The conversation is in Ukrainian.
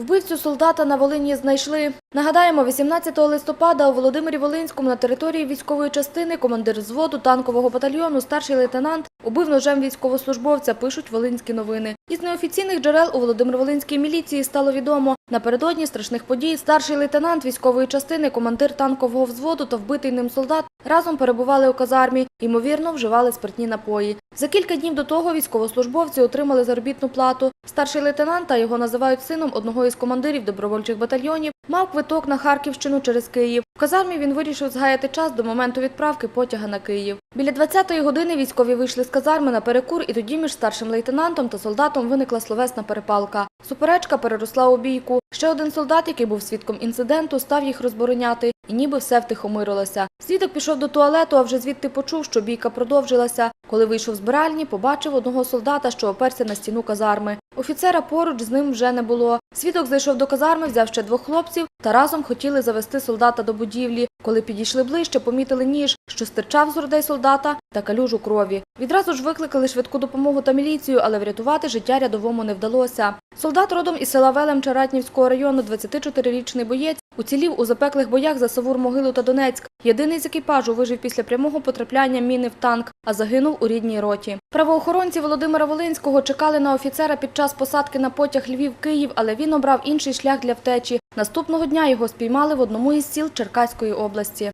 Вбивцю солдата на Волині знайшли. Нагадаємо, 18 листопада у Володимирі Волинському на території військової частини командир взводу танкового батальйону, старший лейтенант, убив ножем військовослужбовця, пишуть волинські новини. Із неофіційних джерел у Володимир-Волинській міліції стало відомо. Напередодні страшних подій старший лейтенант військової частини, командир танкового взводу та вбитий ним солдат разом перебували у казармі, ймовірно, вживали спиртні напої. За кілька днів до того військовослужбовці отримали заробітну плату. Старший лейтенант, та його називають сином одного із командирів добровольчих батальйонів, мав квиток на Харківщину через Київ. В казармі він вирішив згаяти час до моменту відправки потяга на Київ. Біля 20-ї години військові вийшли з казарми на перекур, і тоді між старшим лейтенантом та солдатом виникла словесна перепалка. Суперечка переросла у бійку. Ще один солдат, який був свідком інциденту, став їх розбороняти, і ніби все втихомирилося. Свідок пішов до туалету, а вже звідти почув, що бійка продовжилася. Коли вийшов з биральні, побачив одного солдата, що оперся на стіну казарми. Офіцера поруч з ним вже не було. Свідок зайшов до казарми, взяв ще двох хлопців та разом хотіли завести солдата до будівлі. Коли підійшли ближче, помітили ніж, що стирчав з грудей солдата та калюжу крові. Відразу ж викликали швидку допомогу та міліцію, але врятувати життя рядовому не вдалося. Солдат родом із села Велем Чаратнівського району, 24-річний боєць, уцілів у запеклих боях за Савур, Могилу та Донецьк. Єдиний з екіпажу вижив після прямого потрапляння міни в танк, а загинув у рідній роті. Правоохоронці Володимира Волинського чекали на офіцера під час посадки на потяг Львів-Київ, але він обрав інший шлях для втечі. Наступного дня його спіймали в одному із сіл Черкаської області.